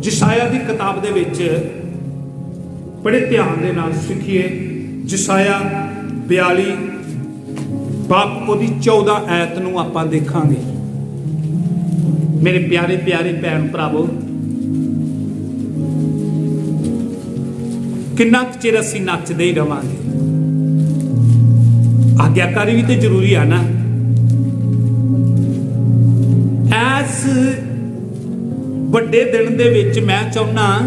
ਜਿਸਾਇਆ ਦੀ ਕਿਤਾਬ ਦੇ ਵਿੱਚ ਬੜੇ ਧਿਆਨ ਦੇ ਨਾਲ ਸਿੱਖੀਏ। ਜਿਸਾਇਆ 42 ਬਾਪ ਉਹਦੀ 14 ਐਤ ਨੂੰ ਆਪਾਂ ਦੇਖਾਂਗੇ। ਮੇਰੇ ਪਿਆਰੇ ਪਿਆਰੇ ਭੈਣ ਭਰਾਵੋ, ਕਿੰਨਾ ਕੁ ਚਿਰ ਅਸੀਂ ਨੱਚਦੇ ਹੀ ਰਵਾਂਗੇ? ਆਗਿਆਕਾਰੀ ਵੀ ਤੇ ਜ਼ਰੂਰੀ ਆ ਨਾ। ਐਸ ਵੱਡੇ ਦਿਨ ਦੇ ਵਿੱਚ ਮੈਂ ਚਾਹੁੰਨਾ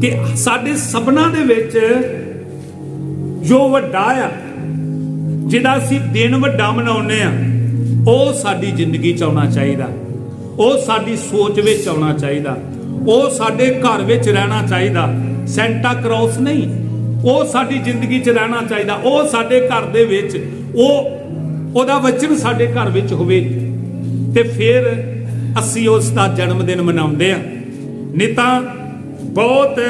ਕਿ ਸਾਡੇ ਸਭਨਾਂ ਦੇ ਵਿੱਚ ਜੋ ਵੱਡਾ ਆ, ਜਿਹੜਾ ਅਸੀਂ ਦਿਨ ਵੱਡਾ ਮਨਾਉਂਦੇ ਆ, ਉਹ ਸਾਡੀ ਜ਼ਿੰਦਗੀ ਚ ਆਉਣਾ ਚਾਹੀਦਾ। ਉਹ ਸਾਡੀ ਸੋਚ ਵਿੱਚ ਆਉਣਾ ਚਾਹੀਦਾ। ਉਹ ਸਾਡੇ ਘਰ ਵਿੱਚ ਰਹਿਣਾ ਚਾਹੀਦਾ। ਸੈਂਟਾ ਕ੍ਰੌਸ ਨਹੀਂ। ਉਹ ਸਾਡੀ ਜ਼ਿੰਦਗੀ 'ਚ ਰਹਿਣਾ ਚਾਹੀਦਾ। ਉਹ ਸਾਡੇ ਘਰ ਦੇ ਵਿੱਚ, ਉਹ, ਉਹਦਾ ਵਚਨ ਸਾਡੇ ਘਰ ਵਿੱਚ ਹੋਵੇ। ਤੇ ਫਿਰ ਅਸੀਂ ਉਸ ਦਾ ਜਨਮ ਦਿਨ ਮਨਾਉਂਦੇ ਆ ਨਹੀਂ ਤਾਂ ਬਹੁਤ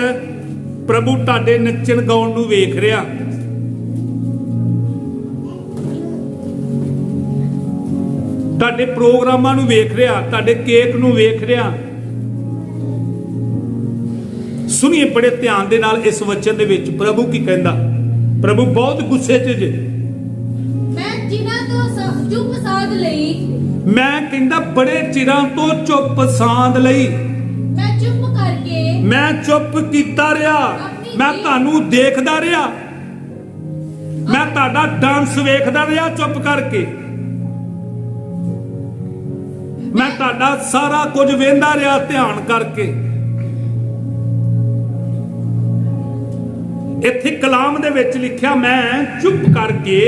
ਪ੍ਰਭੂ ਤੁਹਾਡੇ ਨੱਚਣ ਗਾਉਣ ਨੂੰ ਵੇਖ ਰਿਹਾ। ਤੁਹਾਡੇ ਪ੍ਰੋਗਰਾਮਾਂ ਨੂੰ ਵੇਖ ਰਿਹਾ, ਤੁਹਾਡੇ ਕੇਕ ਨੂੰ ਵੇਖ ਰਿਹਾ। ਸੁਣੀਏ ਬੜੇ ਧਿਆਨ ਦੇ ਨਾਲ ਇਸ ਵਚਨ ਦੇ ਵਿੱਚ, ਪ੍ਰਭੂ ਕੀ ਕਹਿੰਦਾ? ਪ੍ਰਭੂ ਬਹੁਤ ਗੁੱਸੇ 'ਚ ਜੇ। ਮੈਂ ਜਿਨ੍ਹਾਂ ਤੋਂ ਸ- ਚੁੱਪ ਲਈ ਮੈਂ ਕਹਿੰਦਾ ਬੜੇ ਚਿਰਾਂ ਤੋਂ ਚੁੱਪ ਸਾਂਦ ਲਈ। ਮੈਂ ਚੁੱਪ ਕਰਕੇ ਮੈਂ ਚੁੱਪ ਕੀਤਾ ਰਿਹਾ। ਮੈਂ ਤੁਹਾਨੂੰ ਦੇਖਦਾ ਰਿਹਾ। ਮੈਂ ਤੁਹਾਡਾ ਡਾਂਸ ਵੇਖਦਾ ਰਿਹਾ ਚੁੱਪ ਕਰਕੇ। ਮੈਂ ਤੁਹਾਡਾ ਸਾਰਾ ਕੁਝ ਵੇਂਦਾ ਰਿਹਾ ਧਿਆਨ ਕਰਕੇ। ਇੱਥੇ ਕਲਾਮ ਦੇ ਵਿੱਚ ਲਿਖਿਆ ਮੈਂ ਚੁੱਪ ਕਰਕੇ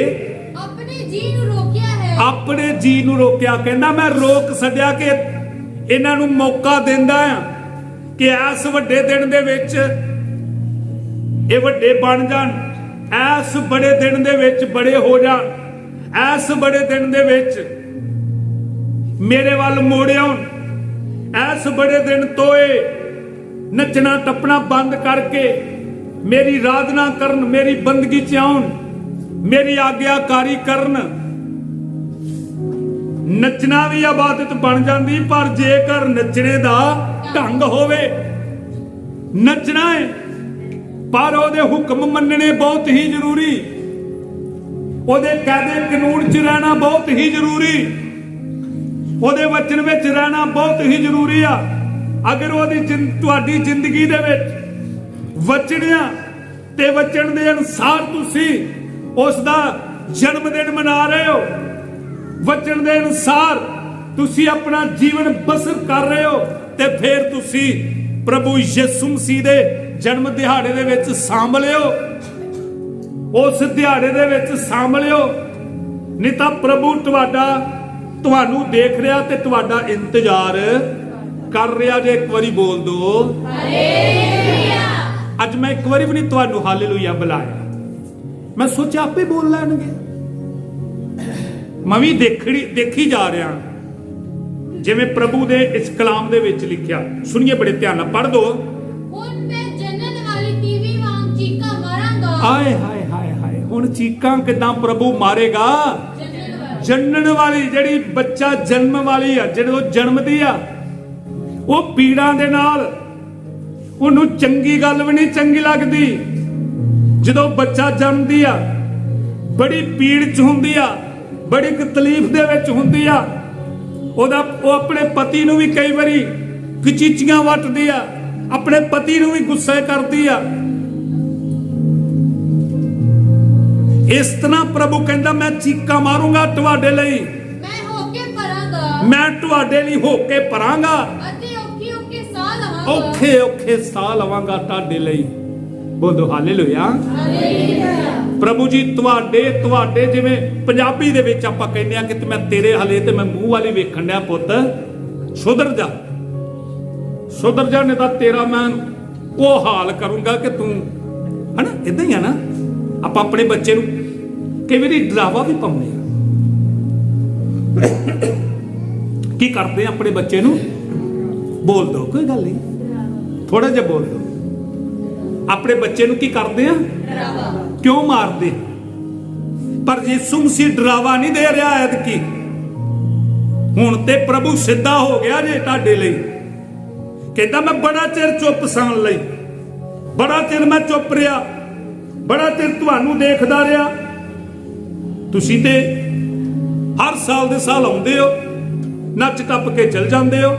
ਆਪਣੇ ਜੀ ਨੂੰ ਰੋਕਿਆ ਆਪਣੇ ਜੀ ਨੂੰ ਰੋਕਿਆ, ਕਹਿੰਦਾ ਮੈਂ ਰੋਕ ਛੱਡਿਆ ਕਿ ਇਹਨਾਂ ਨੂੰ ਮੌਕਾ ਦਿੰਦਾ ਆ ਕਿ ਇਸ ਵੱਡੇ ਦਿਨ ਦੇ ਵਿੱਚ ਇਹ ਵੱਡੇ ਬਣ ਜਾਣ, ਇਸ ਬੜੇ ਦਿਨ ਦੇ ਵਿੱਚ ਬੜੇ ਹੋ ਜਾਣ, ਇਸ ਬੜੇ ਦਿਨ ਦੇ ਵਿੱਚ ਮੇਰੇ ਵੱਲ ਮੋੜ ਆਉਣ ਇਸ ਬੜੇ ਦਿਨ ਤੋਏ, ਨੱਚਣਾ ਟੱਪਣਾ ਬੰਦ ਕਰਕੇ ਮੇਰੀ ਆਰਾਧਨਾ ਕਰਨ, ਮੇਰੀ ਬੰਦਗੀ ਚ ਆਉਣ, ਮੇਰੀ ਆਗਿਆਕਾਰੀ ਕਰਨ ਨੱਚਣਾ ਵੀ ਇਬਾਦਤ ਬਣ ਜਾਂਦੀ, ਪਰ ਜੇਕਰ ਨੱਚਣੇ ਦਾ ਢੰਗ ਹੋਵੇ, ਨੱਚਣਾ ਹੈ। ਪਰ ਉਹਦੇ ਹੁਕਮ ਮੰਨਣੇ ਬਹੁਤ ਹੀ ਜ਼ਰੂਰੀ। ਉਹਦੇ ਕਾਇਦੇ ਕਾਨੂੰਨ 'ਚ ਰਹਿਣਾ ਬਹੁਤ ਹੀ ਜ਼ਰੂਰੀ। ਉਹਦੇ ਵਚਨ ਵਿੱਚ ਰਹਿਣਾ ਬਹੁਤ ਹੀ ਜ਼ਰੂਰੀ ਆ। ਅਗਰ ਉਹਦੀ ਜ਼ਿੰ- ਤੁਹਾਡੀ ਜ਼ਿੰਦਗੀ ਦੇ ਵਿੱਚ ਵਚਨਿਆ ਤੇ ਵਚਨ ਦੇ ਅਨੁਸਾਰ ਤੁਸੀਂ ਉਸ ਦਾ ਜਨਮ ਦਿਨ ਮਨਾ ਰਹੇ ਹੋ ਵਚਨ ਦੇ ਅਨੁਸਾਰ ਤੁਸੀਂ ਆਪਣਾ ਜੀਵਨ ਬਸਰ ਕਰ ਰਹੇ ਹੋ ਤੇ ਫਿਰ ਤੁਸੀਂ ਪ੍ਰਭੂ ਯਿਸੂ ਮਸੀਹ ਦੇ ਜਨਮ ਦਿਹਾੜੇ ਦੇ ਵਿੱਚ ਸਾਂਭਲਿਓ ਉਸ ਦਿਹਾੜੇ ਦੇ ਵਿੱਚ ਸਾਂਭਲਿਓ ਨਹੀਂ ਤਾਂ ਪ੍ਰਭੂ ਤੁਹਾਡਾ ਤੁਹਾਨੂੰ ਦੇਖ ਰਿਹਾ ਤੇ ਤੁਹਾਡਾ ਇੰਤਜ਼ਾਰ ਕਰ ਰਿਹਾ ਜੇ ਇੱਕ ਵਾਰੀ ਬੋਲ ਦੋ ਅੱਜ ਮੈਂ ਇੱਕ ਵਾਰੀ ਵੀ ਨਹੀਂ ਤੁਹਾਨੂੰ ਹਾਲੇਲੂਇਆ ਬੁਲਾਇਆ ਮੈਂ ਸੋਚਿਆ ਆਪੇ ਬੋਲ ਲੈਣਗੇ ਮੈਂ ਵੀ ਦੇਖੜੀ ਦੇਖੀ ਜਾ ਰਿਹਾ ਜਿਵੇਂ ਪ੍ਰਭੂ ਦੇ ਇਸ ਕਲਾਮ ਦੇ ਵਿੱਚ ਲਿਖਿਆ। ਸੁਣੀਏ ਬੜੇ ਧਿਆਨ ਨਾਲ ਪੜ੍ਹ ਦੋ। ਹੁਣ ਮੈਂ ਜੰਨਤ ਵਾਲੀ ਟੀਵੀ ਵਾਂਗ ਚੀਕਾਂ ਮਾਰਾਂਗਾ। ਆਏ ਹਾਏ ਹਾਏ ਹਾਏ ਹੁਣ ਚੀਕਾਂ ਕਿਦਾਂ ਪ੍ਰਭੂ ਮਾਰੇਗਾ? ਜੰਨਣ ਵਾਲੀ ਜਿਹੜੀ ਬੱਚਾ ਜਨਮ ਵਾਲੀ ਆ ਜਦੋਂ ਜਨਮਦੀ ਆ ਉਹ ਪੀੜਾਂ ਦੇ ਨਾਲ ਉਹਨੂੰ ਚੰਗੀ ਗੱਲ ਵੀ ਨਹੀਂ ਚੰਗੀ ਲੱਗਦੀ। ਜਦੋਂ ਬੱਚਾ ਜਨਮਦੀ ਆ ਬੜੀ ਪੀੜ ਚ ਹੁੰਦੀ ਆ ਬੜੀ ਤਕਲੀਫ ਦੇ ਵਿੱਚ ਹੁੰਦੀ ਆ। ਉਹਦਾ ਉਹ ਆਪਣੇ ਪਤੀ ਨੂੰ ਵੀ ਕਈ ਵਾਰੀ ਕਿਚੀਚੀਆਂ ਵੱਟਦੀ ਆ। ਆਪਣੇ ਪਤੀ ਨੂੰ ਵੀ ਗੁੱਸੇ ਕਰਦੀ ਆ। ਇਸ ਤਰ੍ਹਾਂ ਪ੍ਰਭੂ ਕਹਿੰਦਾ ਮੈਂ ਚੀਕਾਂ ਮਾਰੂੰਗਾ ਤੁਹਾਡੇ ਲਈ। ਮੈਂ ਹੋ ਕੇ ਭਰਾਂਗਾ ਮੈਂ ਤੁਹਾਡੇ ਲਈ ਹੋ ਕੇ ਪਰਾਂਗਾ। ਅਤੇ ਔਖੇ ਔਖੇ ਸਾਹ ਲਵਾਂਗਾ। ਔਖੇ ਔਖੇ ਸਾਹ ਲਵਾਂਗਾ ਤੁਹਾਡੇ ਲਈ। ਬੋਲੋ ਹਾਲੇਲੂਇਆ। ਪ੍ਰਭੂ ਜੀ, ਤੁਹਾਡੇ ਤੁਹਾਡੇ ਜਿਵੇਂ ਪੰਜਾਬੀ ਦੇ ਵਿੱਚ ਆਪਾਂ ਕਹਿੰਦੇ ਆ ਕਿ ਤੇ ਮੈਂ ਤੇਰੇ ਹਲੇ ਤੇ ਮੈਂ ਮੂੰਹ ਵਾਲੀ ਵੇਖਣ ਡਿਆ ਪੁੱਤ। ਸੁਧਰ ਜਾ। ਸੁਧਰ ਜਾ ਨਹੀਂ ਤਾਂ ਤੇਰਾ ਮੈਂ ਉਹ ਹਾਲ ਕਰੂੰਗਾ ਕਿ ਤੂੰ, ਹਨਾ ਇਦਾਂ ਹੀ ਆ ਨਾ? ਆਪਾਂ ਆਪਣੇ ਬੱਚੇ ਨੂੰ ਕਈ ਵਾਰੀ ਡਰਾਵਾ ਵੀ ਪਾਉਂਦੇ ਆ। ਕੀ ਕਰਦੇ ਆ ਆਪਣੇ ਬੱਚੇ ਨੂੰ? ਬੋਲ ਦੋ, ਕੋਈ ਗੱਲ ਨਹੀਂ। ਥੋੜਾ ਜਿਹਾ ਬੋਲ ਦੋ। ਆਪਣੇ ਬੱਚੇ ਨੂੰ ਕੀ ਕਰਦੇ ਆ? ਕਿਉਂ ਮਾਰਦੇ? ਪਰ ਯਿਸੂ ਮਸੀਹ ਡਰਾਵਾ ਨਹੀਂ ਦੇ ਰਿਹਾ ਐਤ ਕੀ ਹੁਣ ਤੇ ਪ੍ਰਭੂ ਸਿੱਧਾ ਹੋ ਗਿਆ ਜੇ ਤੁਹਾਡੇ ਲਈ। ਕਹਿੰਦਾ ਮੈਂ ਬੜਾ ਚਿਰ ਚੁੱਪ ਸਾਂ ਲਈ। ਬੜਾ ਚਿਰ ਮੈਂ ਚੁੱਪ ਰਿਹਾ। ਬੜਾ ਚਿਰ ਤੁਹਾਨੂੰ ਦੇਖਦਾ ਰਿਹਾ। ਤੁਸੀਂ ਤੇ ਹਰ ਸਾਲ ਦੇ ਸਾਲ ਆਉਂਦੇ ਹੋ ਨੱਚ ਟੱਪ ਕੇ ਚਲ ਜਾਂਦੇ ਹੋ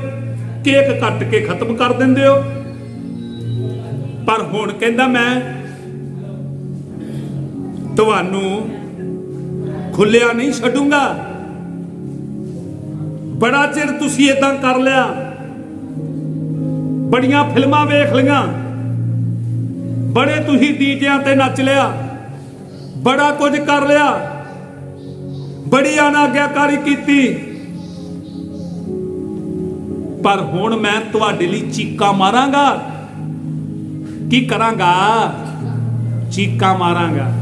ਕੇਕ ਕੱਟ ਕੇ ਖਤਮ ਕਰ ਦਿੰਦੇ ਹੋ। ਪਰ ਹੁਣ ਕਹਿੰਦਾ ਮੈਂ ਤੁਹਾਨੂੰ ਖੁੱਲਿਆ ਨਹੀਂ ਛੱਡੂੰਗਾ। ਬੜਾ ਚਿਰ ਤੁਸੀਂ ਇਦਾਂ ਕਰ ਲਿਆ। ਬੜੀਆਂ ਫਿਲਮਾਂ ਵੇਖ ਲਈਆਂ। ਬੜੇ ਤੁਸੀਂ ਡੀਜਿਆਂ ਤੇ ਨੱਚ ਲਿਆ। ਬੜਾ ਕੁਝ ਕਰ ਲਿਆ। ਬੜੀ ਅਨਾਗਿਆਕਾਰੀ ਕੀਤੀ। ਪਰ ਹੁਣ ਮੈਂ ਤੁਹਾਡੇ ਲਈ ਚੀਕਾਂ ਮਾਰਾਂਗਾ। ਕੀ ਕਰਾਂਗਾ? ਚੀਕਾਂ ਮਾਰਾਂਗਾ।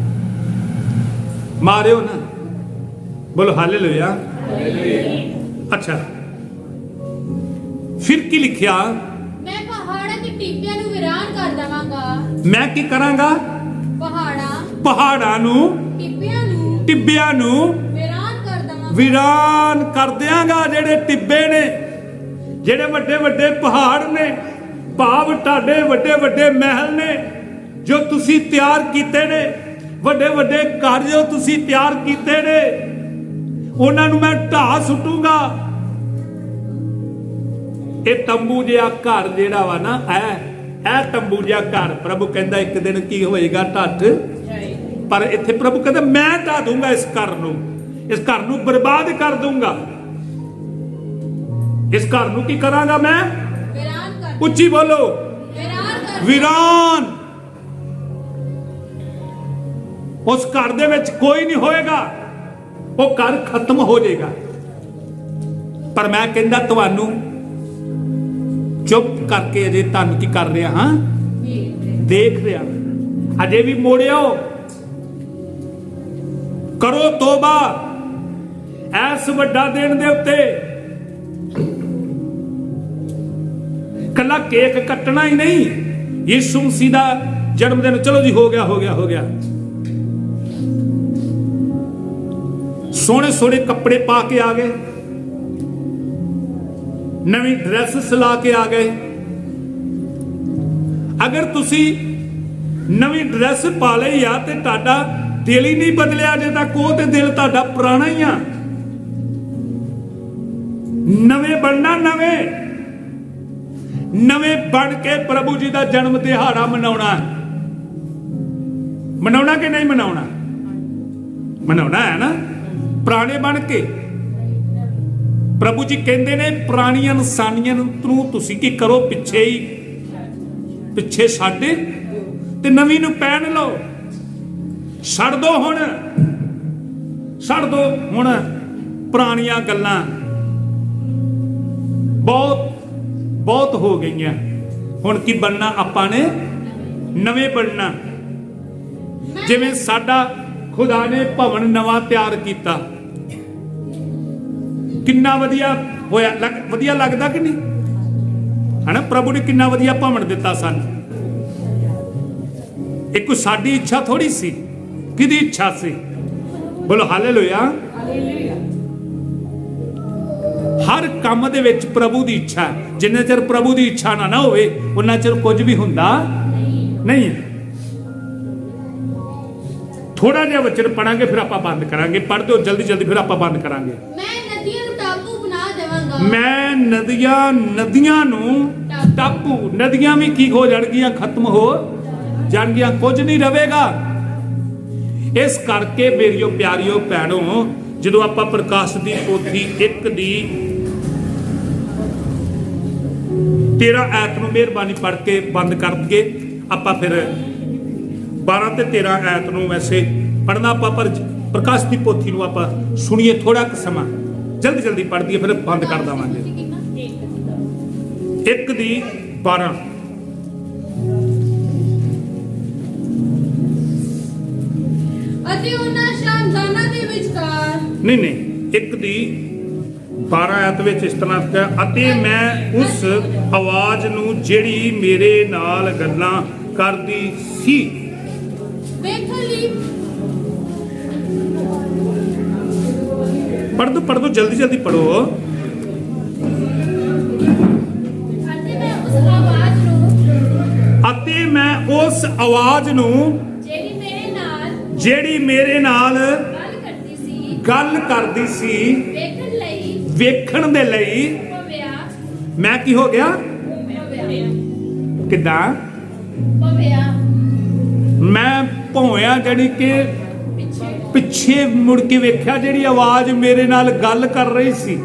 ਮਾਰਿਓ ਨਾ। ਬੋਲੋ ਹਾਲੇਲੂਇਆ। ਅੱਛਾ। ਫਿਰ ਕੀ ਲਿਖਿਆ? ਮੈਂ ਪਹਾੜਾਂ ਤੇ ਟਿੱਬਿਆਂ ਨੂੰ ਵੀਰਾਨ ਕਰ ਦਵਾਂਗਾ ਮੈਂ ਕੀ ਕਰਾਂਗਾ? ਪਹਾੜਾਂ। ਪਹਾੜਾਂ ਨੂੰ। ਟਿੱਬਿਆਂ ਨੂੰ। ਟਿੱਬਿਆਂ ਨੂੰ। ਵੀਰਾਨ ਕਰ ਦਵਾਂਗਾ। ਵੀਰਾਨ ਕਰ ਦਿਆਂਗਾ ਜਿਹੜੇ ਟਿੱਬੇ ਨੇ ਜਿਹੜੇ ਵੱਡੇ ਵੱਡੇ ਪਹਾੜ ਨੇ। ਭਾਵ ਤੁਹਾਡੇ ਵੱਡੇ ਵੱਡੇ ਮਹਿਲ ਨੇ, ਜੋ ਤੁਸੀਂ ਤਿਆਰ ਕੀਤੇ ਨੇ। ਵੱਡੇ ਵੱਡੇ ਘਰ ਜੋ ਤੁਸੀਂ ਤਿਆਰ ਕੀਤੇ ਨੇ, ਉਹਨਾਂ ਨੂੰ ਮੈਂ ਢਾਹ ਸੁੱਟੂਗਾ। ਇਹ ਤੰਬੂ ਜਿਹਾ ਘਰ ਜਿਹੜਾ ਵਾ ਨਾ ਇਹ ਇਹ ਤੰਬੂ ਜਿਹਾ ਘਰ। ਪ੍ਰਭੂ ਕਹਿੰਦਾ ਇੱਕ ਦਿਨ ਕੀ ਹੋਏਗਾ ਢੱਠ? ਪਰ ਇੱਥੇ ਪ੍ਰਭੂ ਕਹਿੰਦਾ, ਮੈਂ ਢਾ ਦੂੰਗਾ ਇਸ ਘਰ ਨੂੰ। ਇਸ ਘਰ ਨੂੰ ਬਰਬਾਦ ਕਰ ਦੂੰਗਾ ਇਸ ਘਰ ਨੂੰ ਕੀ ਕਰਾਂਗਾ ਮੈਂ? ਉੱਚੀ ਬੋਲੋ। ਵੀਰਾਨ। ਉਸ ਘਰ ਦੇ ਵਿੱਚ ਕੋਈ ਨਹੀਂ ਹੋਏਗਾ। ਉਹ ਘਰ ਖਤਮ ਹੋ ਜਾਏਗਾ। ਪਰ ਮੈਂ ਕਹਿੰਦਾ ਤੁਹਾਨੂੰ, ਚੁੱਪ ਕਰਕੇ ਅਜੇ ਤੁਹਾਨੂੰ ਕੀ ਕਰ ਰਿਹਾ ਹਾਂ? ਦੇਖ ਰਿਹਾ ਅਜੇ ਵੀ ਮੋੜਿਓ ਕਰੋ ਤੋਬਾ। ਐਸ ਵੱਡਾ ਦਿਨ ਦੇ ਉੱਤੇ ਕੱਲਾ ਕੇਕ ਕੱਟਣਾ ਹੀ ਨਹੀਂ। ਯਿਸੂ ਮਸੀਹ ਦਾ ਜਨਮ ਦਿਨ, ਚਲੋ ਜੀ, ਹੋ ਗਿਆ ਹੋ ਗਿਆ ਹੋ ਗਿਆ। ਸੋਹਣੇ ਸੋਹਣੇ ਕੱਪੜੇ ਪਾ ਕੇ ਆ ਗਏ। ਨਵੀਂ ਡਰੈਸ ਸਲਾ ਕੇ ਆ ਗਏ। ਅਗਰ ਤੁਸੀਂ ਨਵੀਂ ਡਰੈਸ ਪਾ ਲਈ ਆ ਤੇ ਤੁਹਾਡਾ ਦਿਲ ਹੀ ਨਹੀਂ ਬਦਲਿਆ, ਜੇ ਤੱਕ ਉਹ ਤੇ ਦਿਲ ਤੁਹਾਡਾ ਪੁਰਾਣਾ ਹੀ ਆ। ਨਵੇਂ ਬਣਨਾ ਨਵੇਂ। ਨਵੇਂ ਬਣ ਕੇ ਪ੍ਰਭੂ ਜੀ ਦਾ ਜਨਮ ਦਿਹਾੜਾ ਮਨਾਉਣਾ ਮਨਾਉਣਾ ਕਿ ਨਹੀਂ ਮਨਾਉਣਾ? ਮਨਾਉਣਾ ਹੈ ਨਾ? ਪੁਰਾਣੇ ਬਣ ਕੇ। ਪ੍ਰਭੂ ਜੀ ਕਹਿੰਦੇ ਨੇ, ਪੁਰਾਣੀਆਂ ਇਨਸਾਨੀਆਂ ਨੂੰ ਤੁਸੀਂ ਕੀ ਕਰੋ, ਪਿੱਛੇ ਹੀ। ਪਿੱਛੇ ਛੱਡ ਤੇ ਨਵੀਂ ਨੂੰ ਪਹਿਨ ਲਓ। ਛੱਡ ਦੋ ਹੁਣ। ਛੱਡ ਦੋ ਹੁਣ ਪੁਰਾਣੀਆਂ ਗੱਲਾਂ। ਬਹੁਤ ਬਹੁਤ ਹੋ ਗਈਆਂ। ਹੁਣ ਕੀ ਬਣਨਾ? ਆਪਾਂ ਨੇ ਨਵੇਂ ਬਣਨਾ। ਜਿਵੇਂ ਸਾਡਾ ਖੁਦਾ ਨੇ ਭਵਨ ਨਵਾਂ ਤਿਆਰ ਕੀਤਾ। ਕਿੰਨਾ ਵਧੀਆ ਹੋਇਆ? ਲੱਗ- ਵਧੀਆ ਲੱਗਦਾ ਕਿ ਨਹੀਂ? ਹਨਾ? ਪ੍ਰਭੂ ਨੇ ਕਿੰਨਾ ਵਧੀਆ ਭਵਨ ਦਿੱਤਾ ਸਾਨੂੰ। ਇਹ ਕੋਈ ਸਾਡੀ ਇੱਛਾ ਥੋੜੀ ਸੀ। ਕਿਹਦੀ ਇੱਛਾ ਸੀ? ਬੋਲੋ ਹਾਲੇਲੂਇਆ। ਹਰ ਕੰਮ ਦੇ ਵਿੱਚ ਪ੍ਰਭੂ ਦੀ ਇੱਛਾ ਹੈ। ਜਿੰਨੇ ਚਿਰ ਪ੍ਰਭੂ ਦੀ ਇੱਛਾ ਨਾ ਨਾ ਹੋਵੇ ਉਹਨਾਂ ਚਿਰ ਕੁਝ ਵੀ ਹੁੰਦਾ ਨਹੀਂ ਹੈ। ਥੋੜਾ ਜਿਹਾ ਵਚਨ ਪੜਾਂਗੇ ਫਿਰ ਆਪਾਂ ਬੰਦ ਕਰਾਂਗੇ। ਪੜ੍ਹ ਦਿਓ ਜਲਦੀ ਜਲਦੀ ਫਿਰ ਆਪਾਂ ਬੰਦ ਕਰਾਂਗੇ। ਮੈਂ ਨਦੀਆਂ ਨੂੰ ਟਾਪੂ ਬਣਾ ਦੇਵਾਂਗਾ। ਮੈਂ ਨਦੀਆਂ ਨਦੀਆਂ ਨੂੰ ਟਾਪੂ ਨਦੀਆਂ ਵੀ ਕੀ ਹੋ ਜਾਣਗੀਆਂ ਖਤਮ ਹੋ ਜਾਣਗੀਆਂ ਕੁਝ ਨਹੀਂ ਰਵੇਗਾ। ਇਸ ਕਰਕੇ ਮੇਰੀਓ ਪਿਆਰਿਓ ਭੈਣੋ ਜਦੋਂ ਆਪਾਂ ਪ੍ਰਕਾਸ਼ ਦੀ ਪੋਥੀ ਇੱਕ ਦੀ 13 ਐਤ ਨੂੰ ਮਿਹਰਬਾਨੀ ਪੜ੍ਹ ਕੇ ਬੰਦ ਕਰ ਦਈਏ ਆਪਾਂ ਫਿਰ 12 ਤੇ 13 ਐਤ ਨੂੰ ਵੈਸੇ ਪੜਨਾ ਆਪਾਂ ਪਰ ਪ੍ਰਕਾਸ਼ ਦੀ ਪੋਥੀ ਨੂੰ ਆਪਾਂ ਸੁਣੀਏ ਥੋੜਾ ਕੁ ਸਮਾਂ। ਜਲਦੀ ਜਲਦੀ ਪੜ੍ਹ ਦਈਏ ਫਿਰ ਬੰਦ ਕਰ ਦਵਾਂਗੇ। ਇੱਕ ਦੀ 12 ਅਤੇ ਉਹਨਾਂ ਸ਼ਾਨਦਾਨਾਂ ਦੇ ਵਿਚਕਾਰ ਨਹੀਂ ਨਹੀਂ ਇੱਕ ਦੀ 12 ਆਇਤ ਵਿੱਚ ਇਸ ਤਰ੍ਹਾਂ ਕਿਹਾ ਅਤੇ ਮੈਂ ਉਸ ਆਵਾਜ਼ ਨੂੰ ਜਿਹੜੀ ਮੇਰੇ ਨਾਲ ਗੱਲਾਂ ਕਰਦੀ ਸੀ। ਪੜ੍ਹ ਦੋ ਜਲਦੀ ਜਲਦੀ ਪੜ੍ਹੋ। ਅਤੇ ਮੈਂ ਉਸ ਆਵਾਜ਼ ਨੂੰ ਜਿਹੜੀ ਮੇਰੇ ਨਾਲ ਜਿਹੜੀ ਮੇਰੇ ਨਾਲ ਗੱਲ ਕਰਦੀ ਸੀ ਗੱਲ ਕਰਦੀ ਸੀ ਵੇਖਣ ਦੇ ਲਈ ਮੈਂ ਕੀ ਹੋ ਗਿਆ? ਪਵਿਆ ਕਿਦਾਂ? ਮੈਂ ਭੌਂਿਆ ਜਿਹੜੀ ਕਿ ਪਿੱਛੇ ਮੁੜ ਕੇ ਵੇਖਿਆ ਜਿਹੜੀ ਆਵਾਜ਼ ਮੇਰੇ ਨਾਲ ਗੱਲ ਕਰ ਰਹੀ ਸੀ।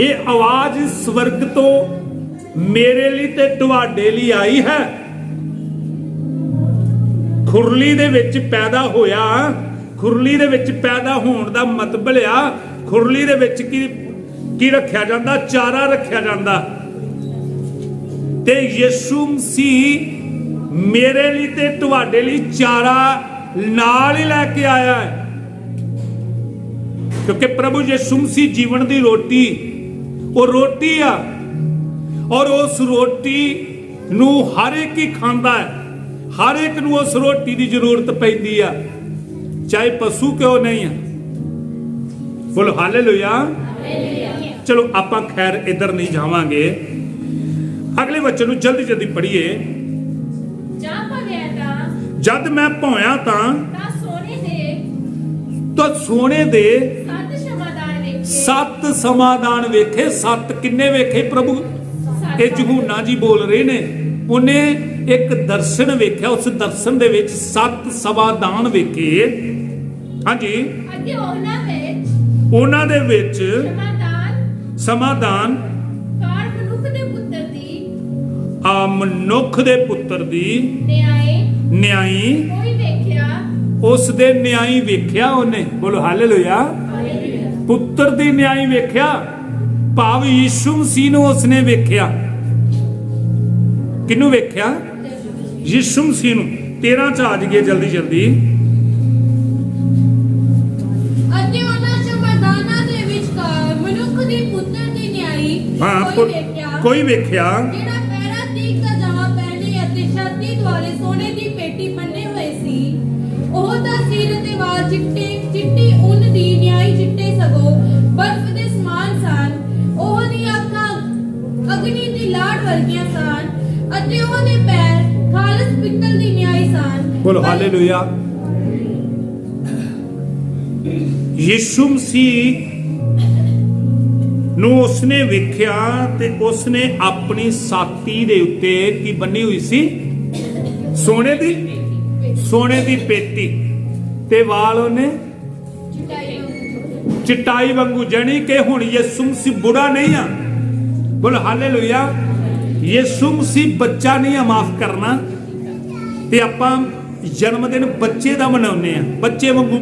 ਇਹ ਆਵਾਜ਼ ਸਵਰਗ ਤੋਂ ਮੇਰੇ ਲਈ ਤੇ ਤੁਹਾਡੇ ਲਈ ਆਈ ਹੈ। ਖੁਰਲੀ ਦੇ ਵਿੱਚ ਪੈਦਾ ਹੋਇਆ, ਖੁਰਲੀ ਦੇ ਵਿੱਚ ਪੈਦਾ ਹੋਣ ਦਾ ਮਤਲਬ ਆ ਖੁਰਲੀ ਦੇ ਵਿੱਚ ਕੀ ਕੀ ਰੱਖਿਆ ਜਾਂਦਾ? ਚਾਰਾ ਰੱਖਿਆ ਜਾਂਦਾ। ਤੇ ਯਿਸੂ ਮਸੀਹ ਮੇਰੇ ਲਈ ਤੇ ਤੁਹਾਡੇ ਲਈ ਚਾਰਾ ਨਾਲ ਹੀ ਲੈ ਕੇ ਆਇਆ ਹੈ। ਕਿਉਂਕਿ ਪ੍ਰਭੂ ਯਿਸੂ ਮਸੀਹ ਜੀਵਨ ਦੀ ਰੋਟੀ, ਉਹ ਰੋਟੀ ਆ। ਔਰ ਉਸ ਰੋਟੀ ਨੂੰ ਹਰ ਇੱਕ ਹੀ ਖਾਂਦਾ ਹੈ। ਹਰ ਇੱਕ ਨੂੰ ਉਸ ਰੋਟੀ ਦੀ ਜ਼ਰੂਰਤ ਪੈਂਦੀ ਆ। ਚਾਹੇ ਪਸ਼ੂ ਕਿਉਂ ਨਹੀਂ ਆ। ਬੋਲੋ ਹਾਲੇਲੂਇਆ ਚਲੋ ਆਪਾਂ ਖੈਰ ਇੱਧਰ ਨਹੀਂ ਜਾਵਾਂਗੇ। ਅਗਲੇ ਬੱਚੇ ਨੂੰ ਜਲਦੀ ਜਲਦੀ ਪੜ੍ਹੀਏ। ਜਾਂ ਪਵਿਆ ਤਾਂ ਜਦ ਮੈਂ ਭੌਂਿਆ ਤਾਂ ਤਾਂ ਸੋਨੇ ਦੇ ਤਾਂ ਸੋਨੇ ਦੇ ਸੱਤ ਸ਼ਮਾਦਾਨ ਵੇਖੇ। ਸੱਤ ਸਮਾਦਾਨ ਵੇਖੇ ਸੱਤ ਕਿੰਨੇ ਵੇਖੇ ਪ੍ਰਭੂ? ਇਹ ਜਹੂਨਾ ਜੀ ਬੋਲ ਰਹੇ ਨੇ ਉਹਨੇ ਇੱਕ ਦਰਸ਼ਨ ਵੇਖਿਆ ਉਸ ਦਰਸ਼ਨ ਦੇ ਵਿੱਚ ਸੱਤ ਸਮਾਦਾਨ ਵੇਖੇ। ਹਾਂਜੀ। ਅਤੇ ਉਹਨਾਂ ਵਿੱਚ ਉਹਨਾਂ ਦੇ ਵਿੱਚ ਸ਼ਮਾਦਾਨ। ਸਮਾਦਾਨ। ਕਾਰ ਮਨੁੱਖ ਦੇ ਪੁੱਤਰ ਦੀ। ਆ ਮਨੁੱਖ ਦੇ ਪੁੱਤਰ ਦੀ ਨਿਆਏ। ਨਿਆਈ। ਕੋਈ ਵੇਖਿਆ? ਉਸ ਦੇ ਨਿਆਈ ਵੇਖਿਆ ਉਹਨੇ। ਬੋਲੋ ਹਾਲੇਲੂਇਆ। ਪੁੱਤਰ ਦੀ ਨਿਆਈ ਵੇਖਿਆ। ਭਾਵ ਯਿਸੂ ਮਸੀਹ ਨੂੰ ਉਸਨੇ ਵੇਖਿਆ। ਕਿਹਨੂੰ ਵੇਖਿਆ? ਯਿਸੂ ਮਸੀਹ ਨੂੰ। 13 ਚ ਆ ਜਾਈਏ ਜਲਦੀ ਜਲਦੀ ਹਾਂ ਕੋਈ ਵੇਖਿਆ? ਕੋਈ ਵੇਖਿਆ? ਜਿਹੜਾ ਪੈਰਾ ਤੀਕ ਦਾ ਜਮਾ ਪਹਿਨੇ ਅਤੇ ਛਾਤੀ ਦੁਆਲੇ ਸੋਨੇ ਦੀ ਪੇਟੀ ਬੰਨੇ ਹੋਏ ਸੀ ਉਹ ਦਾ ਸਿਰ ਤੇ ਵਾਲ ਚਿੱਟੇ ਚਿੱਟੀ ਉੱਨ ਦੀ ਨਿਆਈ ਚਿੱਟੇ ਸਗੋ ਬਰਫ਼ ਦੇ ਸਮਾਨ ਸਨ। ਉਹ ਦੀਆਂ ਅੱਖਾਂ ਅਗਨੀ ਦੀ ਲਾੜ ਵਰਗੀਆਂ ਸਨ ਅਤੇ ਉਹਦੇ ਪੈਰ ਖਾਲਸ ਪਿੱਤਲ ਦੀ ਨਿਆਈ ਸਨ। ਬੋਲੋ ਹਾਲੇਲੂਇਆ। ਯਿਸੂ ਮਸੀਹ ਨੂੰ ਉਸਨੇ ਵੇਖਿਆ ਤੇ ਉਸਨੇ ਆਪਣੀ ਛਾਤੀ ਦੇ ਉੱਤੇ ਕੀ ਬੰਨੀ ਹੋਈ ਸੀ? ਸੋਨੇ ਦੀ ਸੋਨੇ ਦੀ ਪੇਟੀ ਤੇ ਵਾਲ ਉਹਨੇ ਚਿੱਟਾਈ ਵਾਂਗੂ, ਜਣੀ ਕਿ ਹੁਣ ਯਿਸੂ ਮਸੀਹ ਬੁੜਾ ਨਹੀਂ ਆ। ਬੋਲ, ਹਾਲੇਲੂਇਆ। ਯਿਸੂ ਮਸੀਹ ਬੱਚਾ ਨਹੀਂ ਆ, ਮਾਫ ਕਰਨਾ। ਤੇ ਆਪਾਂ ਜਨਮ ਦਿਨ ਬੱਚੇ ਦਾ ਮਨਾਉਂਦੇ ਆ। ਬੱਚੇ ਵਾਂਗੂ